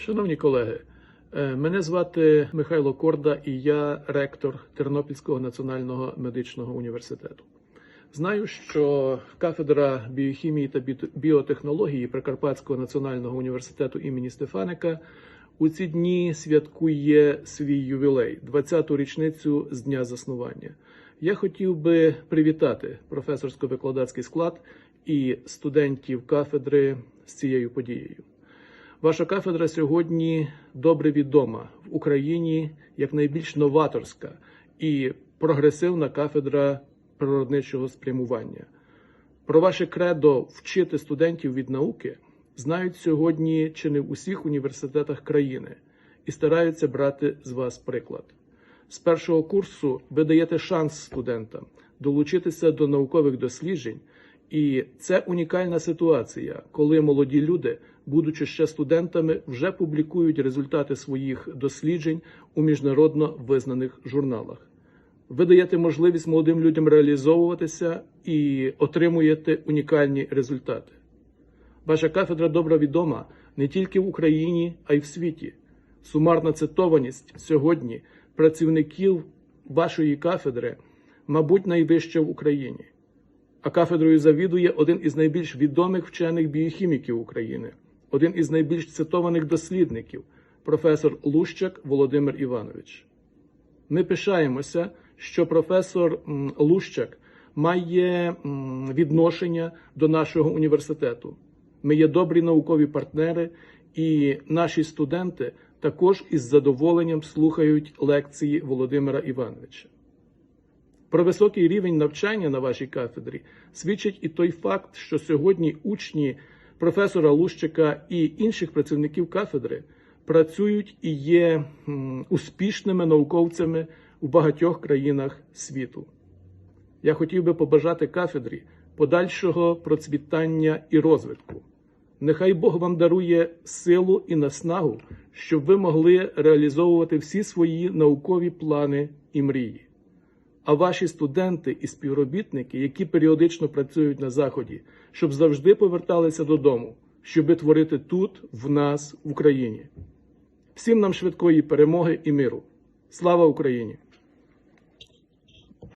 Шановні колеги, е, мене звати Михайло Корда і я ректор Тернопільського національного медичного університету. Знаю, що кафедра біохімії та біотехнології Прикарпатського національного університету імені Стефаника у ці дні святкує свій ювілей 20-ту річницю з дня заснування. Я хотів би привітати професорсько-викладацький склад і студентів кафедри з цією подією. Ваша кафедра сьогодні добре відома в Україні як найбільш новаторська і прогресивна кафедра природничого спрямування. Про ваше кредо вчити студентів від науки знають сьогодні чи не в усіх університетах країни і стараються брати з вас приклад. З першого курсу ви даєте шанс студентам долучитися до наукових досліджень, і це унікальна ситуація, коли молоді люди, будучи ще студентами, вже публікують результати своїх досліджень у міжнародно визнаних журналах. Ви даєте можливість молодим людям реалізовуватися і отримуєте унікальні результати. Ваша кафедра добре відома не тільки в Україні, а й в світі. Сумарна цитованість сьогодні працівників вашої кафедри, мабуть, найвища в Україні. А кафедрою завідує один із найбільш відомих вчених біохіміків України, один із найбільш цитованих дослідників, професор Лущак Володимир Іванович. Ми пишаємося, що професор Лущак має відношення до нашого університету. Ми є добрі наукові партнери, і наші студенти також із задоволенням слухають лекції Володимира Івановича. Про високий рівень навчання на вашій кафедрі свідчить і той факт, що сьогодні учні професора Лущика і інших працівників кафедри працюють і є успішними науковцями у багатьох країнах світу. Я хотів би побажати кафедрі подальшого процвітання і розвитку. Нехай Бог вам дарує силу і наснагу, щоб ви могли реалізовувати всі свої наукові плани і мрії. А ваші студенти і співробітники, які періодично працюють на заході, щоб завжди поверталися додому, щоби творити тут, в нас, в Україні. Всім нам швидкої перемоги і миру. Слава Україні!